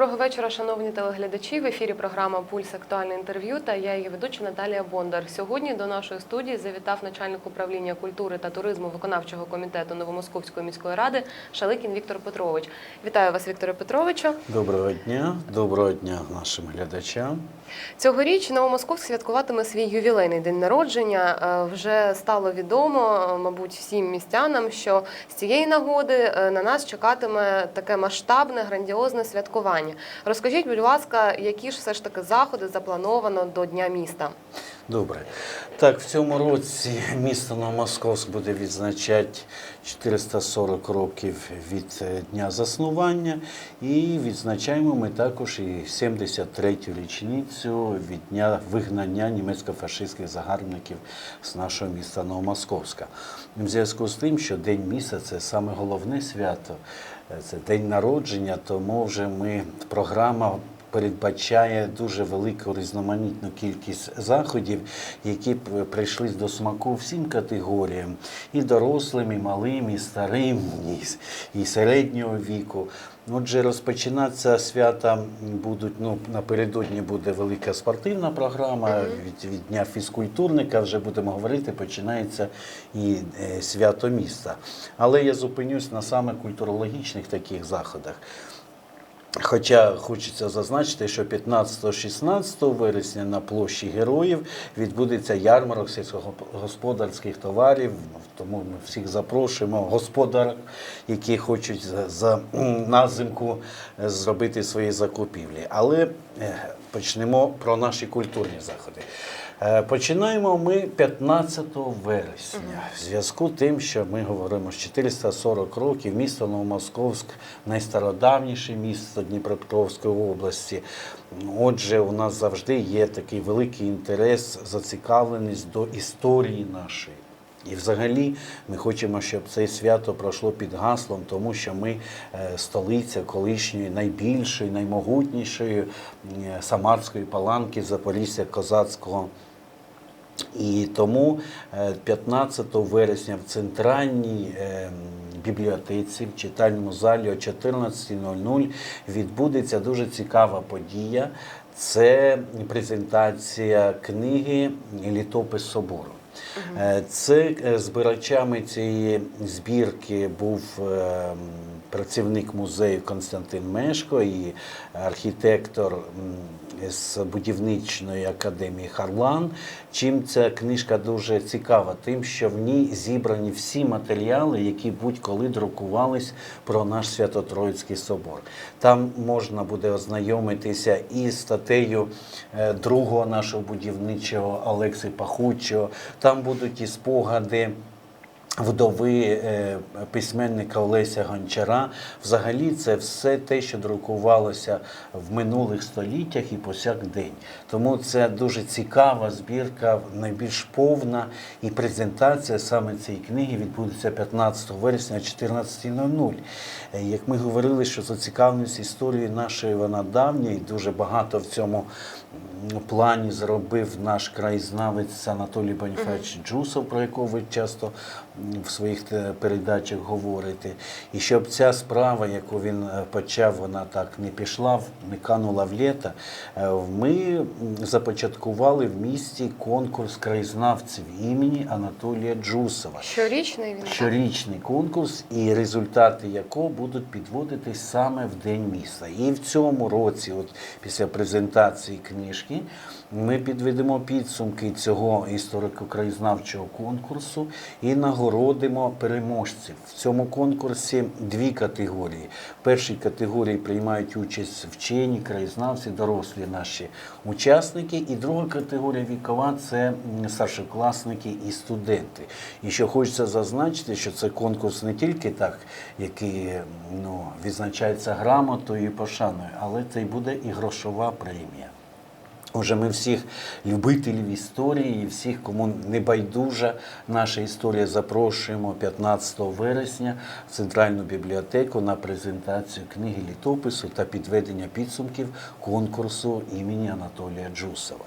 Доброго вечора, шановні телеглядачі. В ефірі програма Пульс актуальне інтерв'ю та я її ведуча Наталія Бондар. Сьогодні до нашої студії завітав начальник управління культури та туризму виконавчого комітету Новомосковської міської ради Шаликін Віктор Петрович. Вітаю вас, Вікторе Петровичу. Доброго дня, доброго дня нашим глядачам. Цьогоріч Новомосковськ святкуватиме свій ювілейний день народження. Е, Вже стало відомо, е, мабуть, всім містянам, що з цієї нагоди е, на нас чекатиме таке масштабне, грандіозне святкування. Розкажіть, будь ласка, які ж все ж таки заходи заплановано до Дня міста? Добре. Так, в цьому році місто Новомосковськ буде відзначати 440 років від е, дня заснування. І відзначаємо ми також і 73-ю річницю від дня вигнання німецько-фашистських загарбників з нашого міста Новомосковська. В зв'язку з тим, що День міста це саме головне свято, це день народження, тому вже ми програма передбачає дуже велику різноманітну кількість заходів, які б прийшли до смаку всім категоріям, і дорослим, і малим, і старим, і, і середнього віку. Отже, розпочинатися свята будуть ну напередодні буде велика спортивна програма. Від, від дня фізкультурника вже будемо говорити, починається і е, свято міста. Але я зупинюсь на саме культурологічних таких заходах. Хоча хочеться зазначити, що 15-16 вересня на площі героїв відбудеться ярмарок сільськогосподарських товарів. Тому ми всіх запрошуємо господарів, які хочуть за, за назимку е, зробити свої закупівлі. Але е, почнемо про наші культурні заходи. Е, Починаємо ми 15 вересня. В зв'язку з тим, що ми говоримо, що 440 років місто Новомосковськ найстародавніше місто Дніпропетровської області. Отже, у нас завжди є такий великий інтерес, зацікавленість до історії нашої. І взагалі ми хочемо, щоб це свято пройшло під гаслом, тому що ми е, столиця колишньої найбільшої, наймогутнішої е, Самарської паланки Запорізья козацького. І тому е, 15 вересня в центральній е, бібліотеці, в читальному залі о 14.00 відбудеться дуже цікава подія. Це презентація книги Літопис собору. Е, Це е, збирачами цієї збірки був е, працівник музею Константин Мешко і архітектор з будівничної академії Харлан. Чим ця книжка дуже цікава? Тим, що в ній зібрані всі матеріали, які будь-коли друкувались про наш Свято-Троїцький собор. Там можна буде ознайомитися і статтею е, другого нашого будівничого Олекси Пахучого. Там будуть і спогади. Вдови е, письменника Олеся Гончара. Взагалі, це все те, що друкувалося в минулих століттях і повсякдень. Тому це дуже цікава збірка, найбільш повна. І презентація саме цієї книги відбудеться 15 вересня о 14.00. Е, Як ми говорили, що зацікавленість історією нашої вона давня і дуже багато в цьому плані зробив наш краєзнавець Анатолій Бонифач Джусов, про якого ви часто в своїх передачах говорите. І щоб ця справа, яку він е, почав, вона так не пішла, не канула в літо, е, ми започаткували в місті конкурс краєзнавців імені Анатолія Джусова. Щорічний він? Щорічний конкурс, і результати якого будуть підводитись саме в День міста. І в цьому році, от після презентації книжки, ми підведемо підсумки цього історико-краєзнавчого конкурсу і нагородимо переможців. В цьому конкурсі дві категорії. В першій категорії приймають участь вчені, краєзнавці, дорослі наші учасники. І друга категорія вікова це старшокласники і студенти. І що хочеться зазначити, що це конкурс не тільки так, який ну, відзначається грамотою і пошаною, але це й буде і грошова премія. Уже ми всіх любителів історії, і всіх, кому не байдужа наша історія, запрошуємо 15 вересня в Центральну бібліотеку на презентацію книги літопису та підведення підсумків конкурсу імені Анатолія Джусова.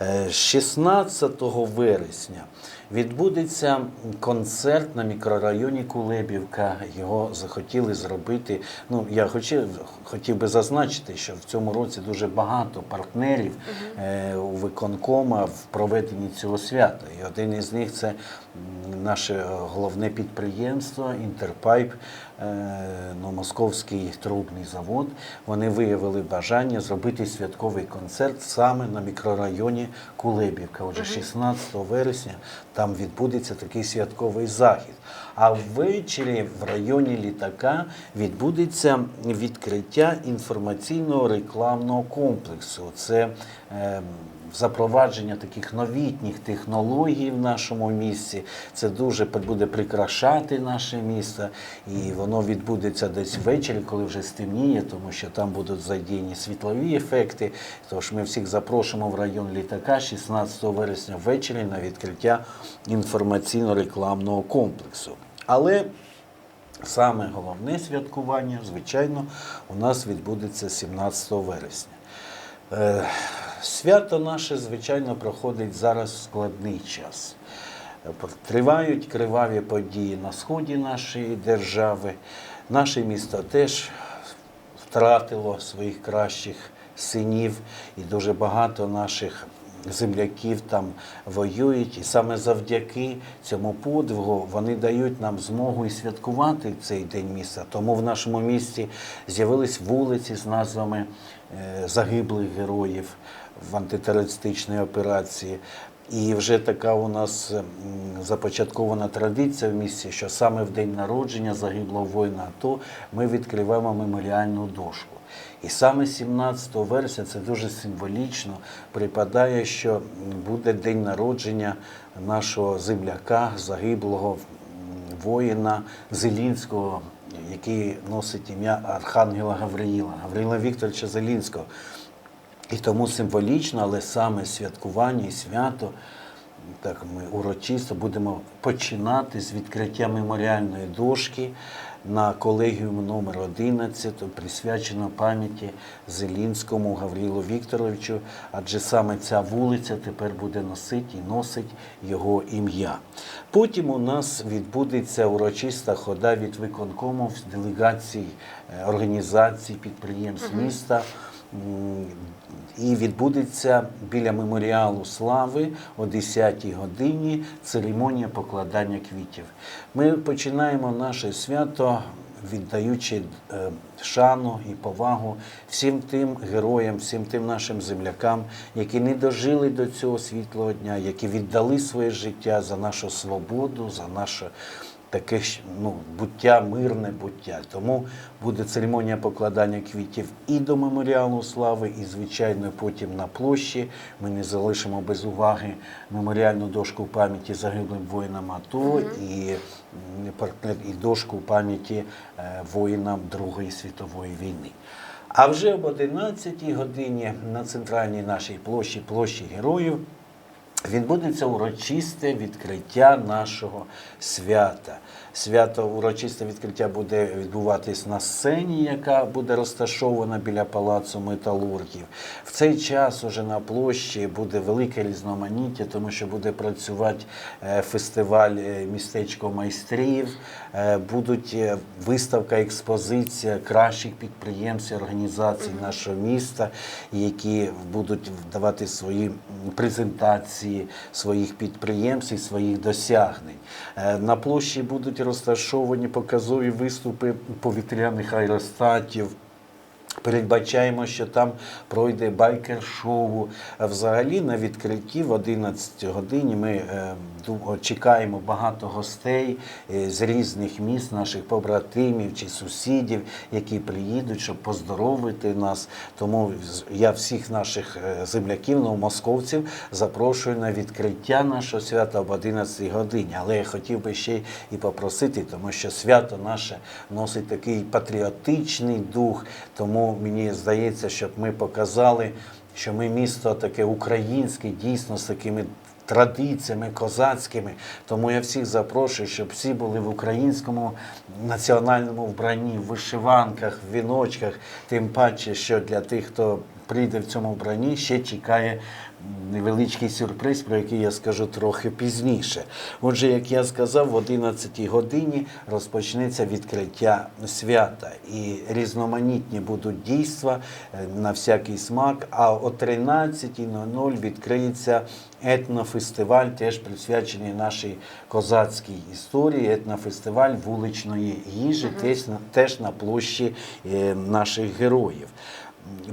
Е, 16 вересня відбудеться концерт на мікрорайоні Кулебівка. Його захотіли зробити. Ну, я хотів, хотів би зазначити, що в цьому році дуже багато партнерів е, у виконкома в проведенні цього свята. І один із них це наше головне підприємство Інтерпайп, ну, Московський трубний завод. Вони виявили бажання зробити святковий концерт саме на мікрорайоні Кулебівка. Отже, 16 вересня там відбудеться такий святковий захід. А ввечері в районі літака відбудеться відкриття інформаційного рекламного комплексу. Це е, запровадження таких новітніх технологій в нашому місті. Це дуже буде прикрашати наше місто, і воно відбудеться десь ввечері, коли вже стемніє, тому що там будуть задіяні світлові ефекти. Тож ми всіх запрошуємо в район літака 16 вересня ввечері на відкриття інформаційно-рекламного комплексу. Але Саме головне святкування, звичайно, у нас відбудеться 17 вересня. Свято наше, звичайно, проходить зараз складний час. Тривають криваві події на сході нашої держави. Наше місто теж втратило своїх кращих синів, і дуже багато наших земляків там воюють. І саме завдяки цьому подвигу вони дають нам змогу і святкувати цей день міста. Тому в нашому місті з'явились вулиці з назвами е, загиблих героїв в антитерористичній операції. І вже така у нас започаткована традиція в місті, що саме в день народження загиблого воїна АТО ми відкриваємо меморіальну дошку. І саме 17 вересня це дуже символічно припадає, що буде день народження нашого земляка, загиблого воїна Зелінського, який носить ім'я Архангела Гавриїла, Гавриїла Вікторовича Зелінського. І тому символічно, але саме святкування і свято, так ми урочисто будемо починати з відкриття меморіальної дошки на колегіум номер 11, присвячено пам'яті Зелінському Гаврилу Вікторовичу, адже саме ця вулиця тепер буде носити і носить його ім'я. Потім у нас відбудеться урочиста хода від виконкому делегацій е, організацій, підприємств міста. І відбудеться біля меморіалу слави о 10-й годині церемонія покладання квітів. Ми починаємо наше свято, віддаючи е, шану і повагу всім тим героям, всім тим нашим землякам, які не дожили до цього світлого дня, які віддали своє життя за нашу свободу, за наше таке ж, ну, буття, мирне буття. Тому буде церемонія покладання квітів і до меморіалу слави, і, звичайно, потім на площі. Ми не залишимо без уваги меморіальну дошку пам'яті загиблим воїнам АТО і, партнер, і дошку пам'яті е, воїнам Другої світової війни. А вже об 11 годині на центральній нашій площі, площі героїв, відбудеться урочисте відкриття нашого свята. Свято урочисте відкриття буде відбуватись на сцені, яка буде розташована біля палацу металургів. В цей час уже на площі буде велике різноманіття, тому що буде працювати е, фестиваль е, містечко майстрів, е, будуть виставка, експозиція кращих підприємств і організацій нашого міста, які будуть давати свої м, презентації своїх підприємств і своїх досягнень. Е, На площі будуть розташовані показові виступи повітряних аеростатів. Передбачаємо, що там пройде байкер-шоу. Взагалі на відкритті в 11 годині ми е, чекаємо багато гостей е, з різних міст, наших побратимів чи сусідів, які приїдуть, щоб поздоровити нас. Тому я всіх наших е, земляків, новомосковців, запрошую на відкриття нашого свята об 11 годині. Але я хотів би ще і попросити, тому що свято наше носить такий патріотичний дух. Тому мені здається, щоб ми показали що ми місто таке українське, дійсно з такими традиціями козацькими. Тому я всіх запрошую, щоб всі були в українському національному вбранні, в вишиванках, в віночках. Тим паче, що для тих, хто прийде в цьому вбранні, ще чекає невеличкий сюрприз, про який я скажу трохи пізніше. Отже, як я сказав, в 11 годині розпочнеться відкриття свята і різноманітні будуть дійства е, на всякий смак. А о 13.00 відкриється етнофестиваль, теж присвячений нашій козацькій історії. Етнофестиваль вуличної їжі, теж, на- площі е, наших героїв.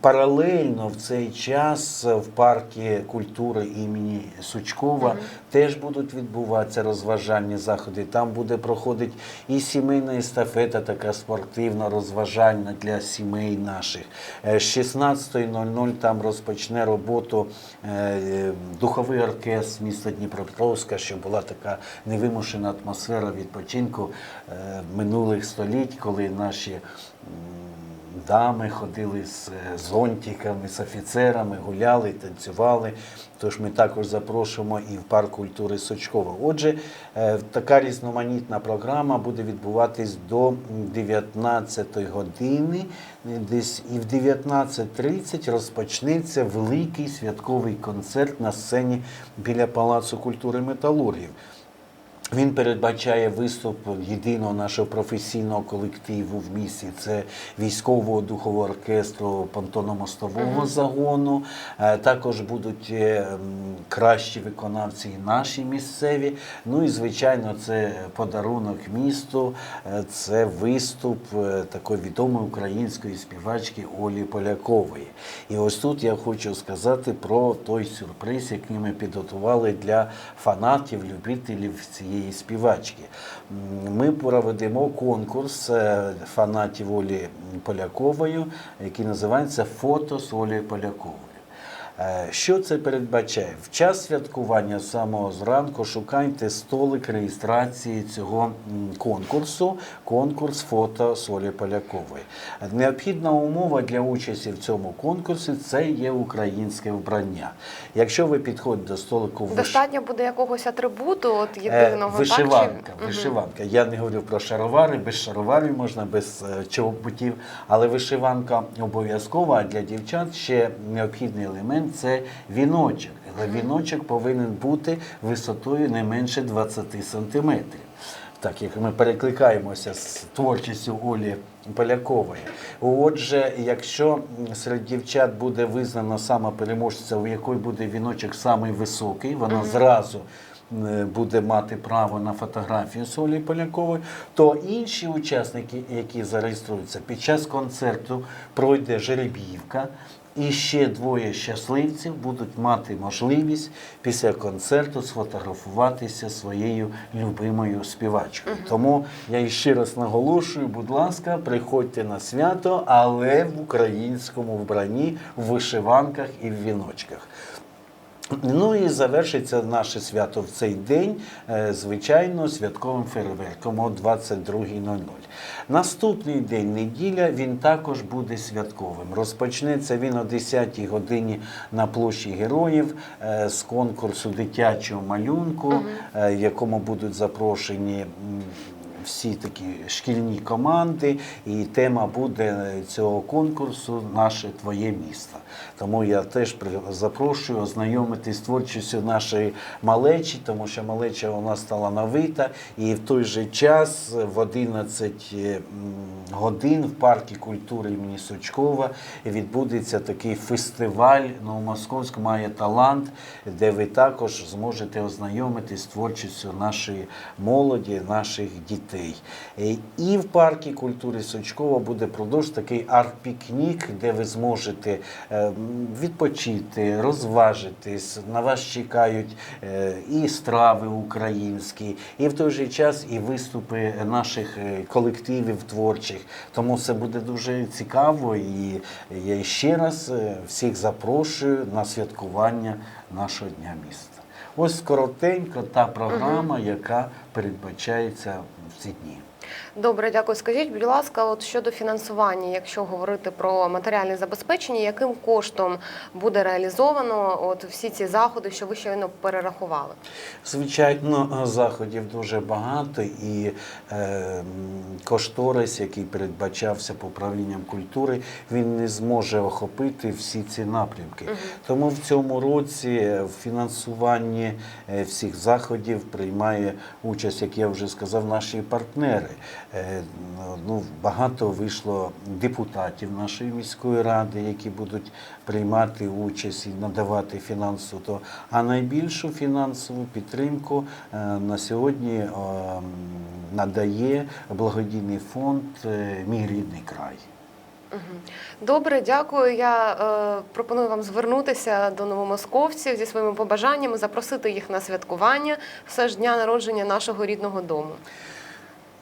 Паралельно в цей час в парку культури імені Сучкова теж будуть відбуватися розважальні заходи. Там буде проходити і сімейна естафета, така спортивна, розважальна для сімей наших. Е, З 16.00 там розпочне роботу е, духовий оркестр міста Дніпропетровська, щоб була така невимушена атмосфера відпочинку е, минулих століть, коли наші. Дами ходили з е, зонтиками, з офіцерами, гуляли, танцювали. Тож ми також запрошуємо і в парк культури Сочкова. Отже, е, така різноманітна програма буде відбуватись до 19 години. Десь і в 19.30 розпочнеться великий святковий концерт на сцені біля Палацу культури металургів. Він передбачає виступ єдиного нашого професійного колективу в місті. Це військового духового оркестру понтономостового загону. Е, Також будуть е, кращі виконавці і наші місцеві. Ну і звичайно, це подарунок місту. Е, Це виступ такої відомої української співачки Олі Полякової. І ось тут я хочу сказати про той сюрприз, який ми підготували для фанатів, любителів цієї співачки. Ми проведемо конкурс е, фанатів Олі Полякової, який називається Фото з Олею Поляковою. Е, Що це передбачає? В час святкування самого зранку шукайте столик реєстрації цього конкурсу, конкурс фото Солі Полякової. Необхідна умова для участі в цьому конкурсі це є українське вбрання. Якщо ви підходите до столику в виш- Достатньо буде якогось атрибуту, от Е, єдиного Вишиванка, так? чи- вишиванка. Я не говорю про шаровари, без шароварів можна, без е, чоботів, але вишиванка обов'язкова. А для дівчат ще необхідний елемент це віночок. Але віночок повинен бути висотою не менше 20 сантиметрів. Так як ми перекликаємося з творчістю Олі Полякової. Отже, якщо серед дівчат буде визнано саме переможця, у якої буде віночок самий високий, вона зразу е, буде мати право на фотографію з Олею Поляковою, то інші учасники, які зареєструються під час концерту, пройде жеребівка. І ще двоє щасливців будуть мати можливість після концерту сфотографуватися своєю любимою співачкою. Тому я ще раз наголошую, будь ласка, приходьте на свято, але в українському вбранні, в вишиванках і в віночках. Ну і завершиться наше свято в цей день, е, звичайно, святковим фейерверком о 22.00. Наступний день неділя він також буде святковим. Розпочнеться він о 10-й годині на площі героїв е, з конкурсу дитячого малюнку, е, в якому будуть запрошені. Всі такі шкільні команди, і тема буде цього конкурсу Наше твоє місто. Тому я теж запрошую ознайомитись з творчістю нашої малечі, тому що малеча у нас стала новита, і в той же час в 11 годин в парку культури імені Сучкова відбудеться такий фестиваль Новомосковськ має талант, де ви також зможете ознайомитись з творчістю нашої молоді, наших дітей. Е, І в парку культури Сучкова буде продовж такий арт-пікнік, де ви зможете е, відпочити, розважитись. На вас чекають е, і страви українські, і в той же час і виступи наших колективів творчих. Тому це буде дуже цікаво. І я ще раз всіх запрошую на святкування нашого дня міста. Ось коротенько та програма, яка передбачається в ці дні. Добре, дякую. Скажіть, будь ласка, от щодо фінансування, якщо говорити про матеріальне забезпечення, яким коштом буде реалізовано от всі ці заходи, що ви щойно перерахували? Звичайно, заходів дуже багато, і е, кошторис, який передбачався по управлінням культури, він не зможе охопити всі ці напрямки. Тому в цьому році в фінансуванні е, всіх заходів приймає участь, як я вже сказав, наші партнери. Е, Ну, багато вийшло депутатів нашої міської ради, які будуть приймати участь і надавати фінансову. То, а найбільшу фінансову підтримку е, на сьогодні е, надає благодійний фонд Мій рідний край. Добре, дякую. Я е, пропоную вам звернутися до новомосковців зі своїми побажаннями, запросити їх на святкування все ж дня народження нашого рідного дому.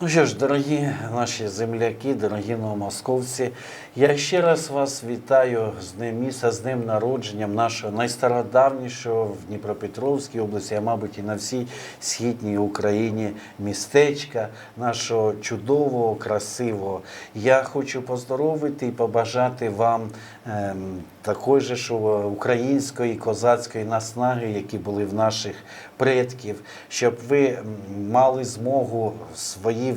Ну що ж, дорогі наші земляки, дорогі новомосковці, я ще раз вас вітаю з Днем міста, з Днем народженням нашого найстародавнішого в Дніпропетровській області, а мабуть і на всій східній Україні містечка, нашого чудового, красивого. Я хочу поздоровити і побажати вам ем, такої же що української козацької наснаги, які були в наших предків, щоб ви мали змогу свої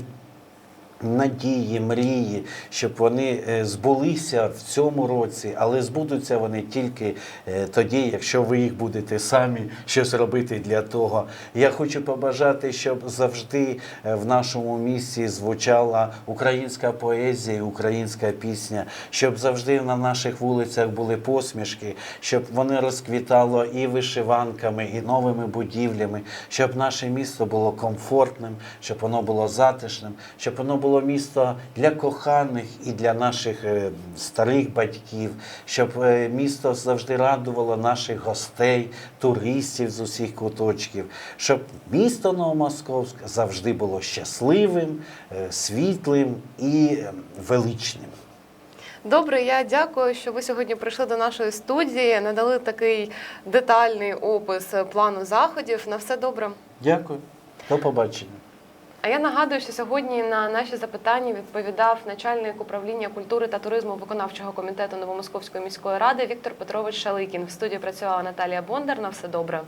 надії, мрії, щоб вони е, збулися в цьому році, але збудуться вони тільки е, тоді, якщо ви їх будете самі щось робити для того. Я хочу побажати, щоб завжди е, в нашому місті звучала українська поезія, українська пісня, щоб завжди на наших вулицях були посмішки, щоб вони розквітало і вишиванками, і новими будівлями, щоб наше місто було комфортним, щоб воно було затишним, щоб воно було місто для коханих і для наших е, старих батьків, щоб е, місто завжди радувало наших гостей, туристів з усіх куточків, щоб місто Новомосковськ завжди було щасливим, е, світлим і величним. Добре, я дякую, що ви сьогодні прийшли до нашої студії, надали такий детальний опис плану заходів. На все добре. Дякую, до побачення. А я нагадую, що сьогодні на наші запитання відповідав начальник управління культури та туризму виконавчого комітету Новомосковської міської ради Віктор Петрович Шаликін. В студії працювала Наталія Бондар. На все добре.